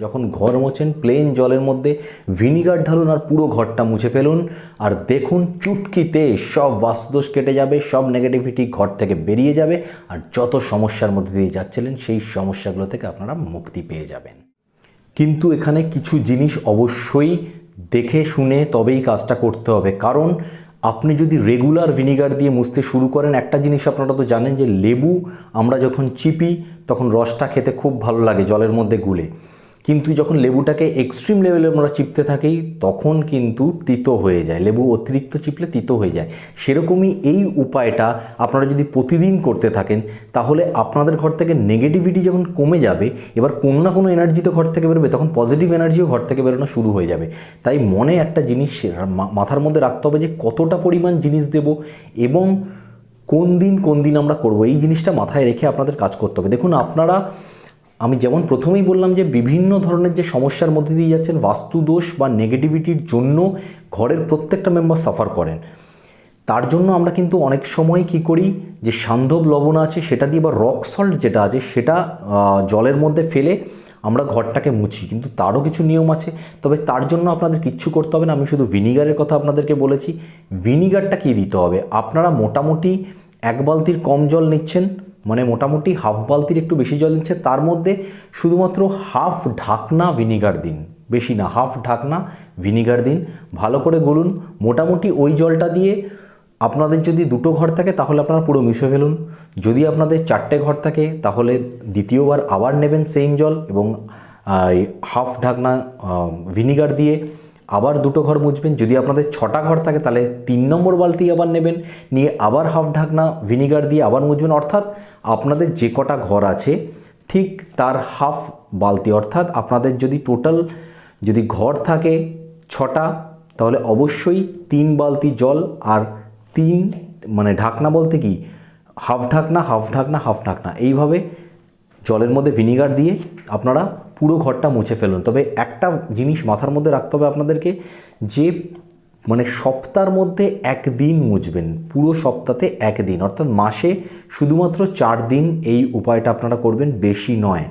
যখন ঘর মোছেন প্লেন জলের মধ্যে ভিনিগার ঢালুন আর পুরো ঘরটা মুছে ফেলুন। আর দেখুন চুটকিতে সব বাস্তুদোষ কেটে যাবে, সব নেগেটিভিটি ঘর থেকে বেরিয়ে যাবে। আর যত সমস্যার মধ্যে দিয়ে যাচ্ছিলেন, সেই সমস্যাগুলো থেকে আপনারা মুক্তি পেয়ে যাবেন। কিন্তু এখানে কিছু জিনিস অবশ্যই দেখে শুনে তবেই কাজটা করতে হবে। কারণ আপনি যদি রেগুলার ভিনিগার দিয়ে মুছতে শুরু করেন, একটা জিনিস আপনারা তো জানেন যে লেবু আমরা যখন চিপি, তখন রসটা খেতে খুব ভালো লাগে জলের মধ্যে গুলে। কিন্তু যখন লেবুটাকে এক্সট্রিম লেভেলে আমরা চিপতে থাকি, তখন কিন্তু তিতো হয়ে যায়। লেবু অতিরিক্ত চিপলে তিতো হয়ে যায়। সেরকমই এই উপায়টা আপনারা যদি প্রতিদিন করতে থাকেন, তাহলে আপনাদের ঘর থেকে নেগেটিভিটি যখন কমে যাবে, এবার কোনো না কোনো এনার্জি তো ঘর থেকে বেরোবে, তখন পজিটিভ এনার্জিও ঘর থেকে বেরোনো শুরু হয়ে যাবে। তাই মনে একটা জিনিস মাথার মধ্যে রাখতে হবে যে, কতটা পরিমাণ জিনিস দেব এবং কোন দিন কোন দিন আমরা করব। এই জিনিসটা মাথায় রেখে আপনাদের কাজ করতে হবে। দেখুন, আপনারা আমি যেমন প্রথমেই বললাম যে বিভিন্ন ধরনের যে সমস্যার মধ্যে দিয়ে যাচ্ছেন, বাস্তুদোষ বা নেগেটিভিটির জন্য ঘরের প্রত্যেকটা মেম্বার সাফার করেন। তার জন্য আমরা কিন্তু অনেক সময় কি করি যে সান্ধব লবণ আছে, সেটা দিয়ে বা রক সল্ট যেটা আছে, সেটা জলের মধ্যে ফেলে আমরা ঘরটাকে মুছি। কিন্তু তারও কিছু নিয়ম আছে। তবে তার জন্য আপনাদের কিচ্ছু করতে হবে না। আমি শুধু ভিনিগারের কথা আপনাদেরকে বলেছি। ভিনিগারটা কী দিতে হবে? আপনারা মোটামুটি এক বালতির কম জল নিচ্ছেন। মানে মোটামুটি হাফ বালতির একটু বেশি জল দিচ্ছে তার মধ্যে শুধুমাত্র হাফ ঢাকনা ভিনিগার দিন। বেশি না, হাফ ঢাকনা ভিনিগার দিন। ভালো করে গলুন। মোটামুটি ওই জলটা দিয়ে আপনাদের যদি দুটো ঘর থাকে, তাহলে আপনারা পুরো মিশে ফেলুন। যদি আপনাদের চারটে ঘর থাকে, তাহলে দ্বিতীয়বার আবার নেবেন সেম জল এবং হাফ ঢাকনা ভিনিগার দিয়ে আবার দুটো ঘর মুছবেন। যদি আপনাদের ছটা ঘর থাকে, তাহলে তিন নম্বর বালতি আবার নেবেন। নিয়ে আবার হাফ ঢাকনা ভিনিগার দিয়ে আবার মুছবেন। অর্থাৎ আপনাদের যে কটা ঘর আছে, ঠিক তার হাফ বালতি। অর্থাৎ আপনাদের যদি টোটাল যদি ঘর থাকে ছটা, তাহলে অবশ্যই তিন বালতি জল আর তিন মানে ঢাকনা বলতে কি? হাফ ঢাকনা হাফ ঢাকনা হাফ ঢাকনা। এইভাবে জলের মধ্যে ভিনিগার দিয়ে আপনারা পুরো ঘরটা মুছে ফেলুন। তবে একটা জিনিস মাথার মধ্যে রাখতে হবে আপনাদেরকে, যে মানে সপ্তাহের মধ্যে একদিন মুছবেন, পুরো সপ্তাহে একদিন। অর্থাৎ মাসে শুধুমাত্র চার দিন এই উপায়টা আপনারা করবেন, বেশি নয়।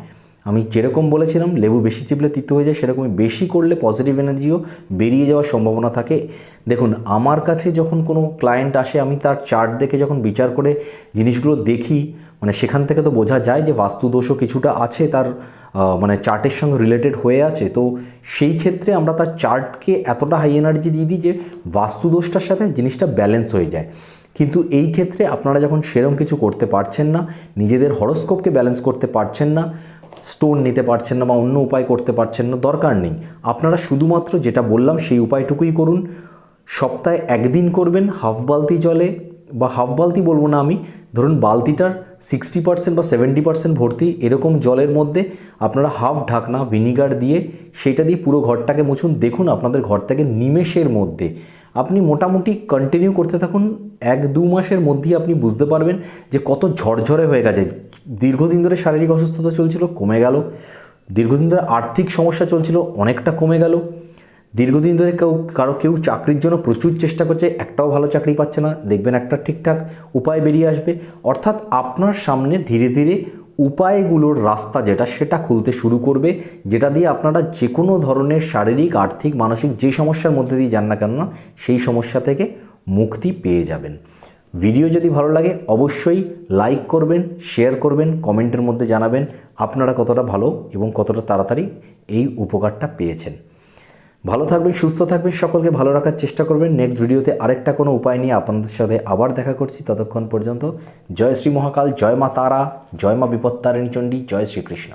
আমি যেরকম বলেছিলাম, লেবু বেশি চিপলে তিতো হয়ে যায়, সেরকমই বেশি করলে পজিটিভ এনার্জিও বেরিয়ে যাওয়ার সম্ভাবনা থাকে। দেখুন, আমার কাছে যখন কোনো ক্লায়েন্ট আসে, আমি তার চার্ট দেখে যখন বিচার করে জিনিসগুলো দেখি মানে সেখান থেকে তো বোঝা যায় যে বাস্তুদোষও কিছুটা আছে তার মানে চার্টের সঙ্গে রিলেটেড হয়ে আছে, তো সেই ক্ষেত্রে আমরা তার চার্টকে এতটা হাই এনার্জি দিয়ে দিই যে বাস্তুদোষটার সাথে জিনিসটা ব্যালেন্স হয়ে যায়। কিন্তু এই ক্ষেত্রে আপনারা যখন সেরম কিছু করতে পারছেন না, নিজেদের হরস্কোপকে ব্যালেন্স করতে পারছেন না স্টোন নিতে পারছেন না বা অন্য উপায় করতে পারছেন না, দরকার নেই। আপনারা শুধুমাত্র যেটা বললাম সেই উপায়টুকুই করুন। সপ্তাহে একদিন করবেন হাফ বালতি জলে বা হাফ বালতি বলব না আমি, ধরুন বালতিটার সিক্সটি পার্সেন্ট বা সেভেন্টি পার্সেন্ট ভর্তি এরকম জলের মধ্যে আপনারা হাফ ঢাকনা ভিনিগার দিয়ে সেইটা দিয়ে পুরো ঘরটাকে মুছুন। দেখুন আপনাদের ঘর থেকে নিমেষের মধ্যে আপনি মোটামুটি কন্টিনিউ করতে থাকুন। এক দু মাসের মধ্যেই আপনি বুঝতে পারবেন যে কত ঝরঝরে হয়ে গেছে। দীর্ঘদিন ধরে শারীরিক অসুস্থতা চলছিল, কমে গেল। দীর্ঘদিন ধরে আর্থিক সমস্যা চলছিল, অনেকটা কমে গেল। দীর্ঘদিন ধরে কেউ, কারও কেউ চাকরির জন্য প্রচুর চেষ্টা করছে, একটাও ভালো চাকরি পাচ্ছে না। দেখবেন একটা ঠিকঠাক উপায় বেরিয়ে আসবে। অর্থাৎ আপনার সামনে ধীরে ধীরে উপায়গুলোর রাস্তা যেটা, সেটা খুলতে শুরু করবে, যেটা দিয়ে আপনারা যে কোনো ধরনের শারীরিক, আর্থিক, মানসিক যে সমস্যার মধ্যে দিয়ে যান না কেন না সেই সমস্যা থেকে মুক্তি পেয়ে যাবেন। ভিডিও যদি ভালো লাগে, অবশ্যই লাইক করবেন, শেয়ার করবেন, কমেন্টের মধ্যে জানাবেন আপনারা কতটা ভালো এবং কতটা তাড়াতাড়ি এই উপকারটা পেয়েছেন। ভালো থাকবেন, সুস্থ থাকবেন, সকলকে ভালো রাখার চেষ্টা করবেন। নেক্সট ভিডিওতে আরেকটা কোনো উপায় নিয়ে আপনাদের সাথে আবার দেখা করছি। ততক্ষণ পর্যন্ত, জয় শ্রী মহাকাল, জয় মা তারা, জয় মা বিপত্তারিণী চণ্ডী, জয় শ্রীকৃষ্ণ।